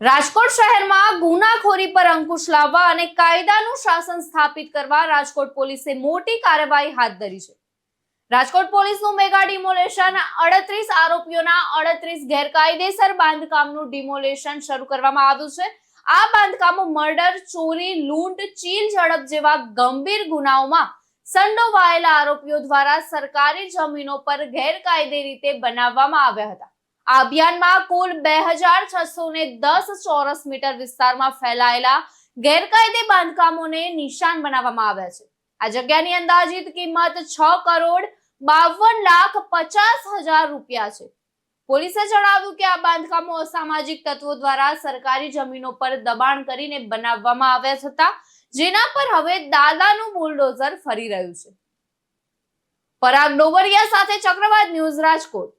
રાજકોટ શહેરમાં ગુનાખોરી પર અંકુશ લાવવા અને કાયદાનું શાસન સ્થાપિત કરવા રાજકોટ પોલીસે મોટી કાર્યવાહી હાથ ધરી છે. રાજકોટ પોલીસનું મેગા ડિમોલેશન, અડત્રીસ આરોપીઓના અડત્રીસ ગેરકાયદેસર બાંધકામનું ડિમોલેશન શરૂ કરવામાં આવ્યું છે. આ બાંધકામો મર્ડર, ચોરી, લૂંટ, ચીલ, ઝડપ જેવા ગંભીર ગુનાઓમાં સંડોવાયેલા આરોપીઓ દ્વારા સરકારી જમીનો પર ગેરકાયદે રીતે બનાવવામાં આવ્યા હતા. આ અભિયાનમાં કુલ બે હજાર છસો ને દસ ચોરસ મીટર વિસ્તારમાં ફેલાયેલા ગેરકાયદે બાંધકામોને નિશાન બનાવવામાં આવ્યા છે. આ જગ્યાની અંદાજિત કિંમત છ કરોડ બાવન લાખ પચાસ હજાર રૂપિયા છે. પોલીસે જણાવ્યું કે આ બાંધકામો અસામાજિક તત્વો દ્વારા સરકારી જમીનો પર દબાણ કરીને બનાવવામાં આવ્યા હતા, જેના પર હવે દાદાનું બુલડોઝર ફરી રહ્યું છે. પરાગ ડોબરિયા સાથે ચક્રવાત ન્યૂઝ રાજકોટ.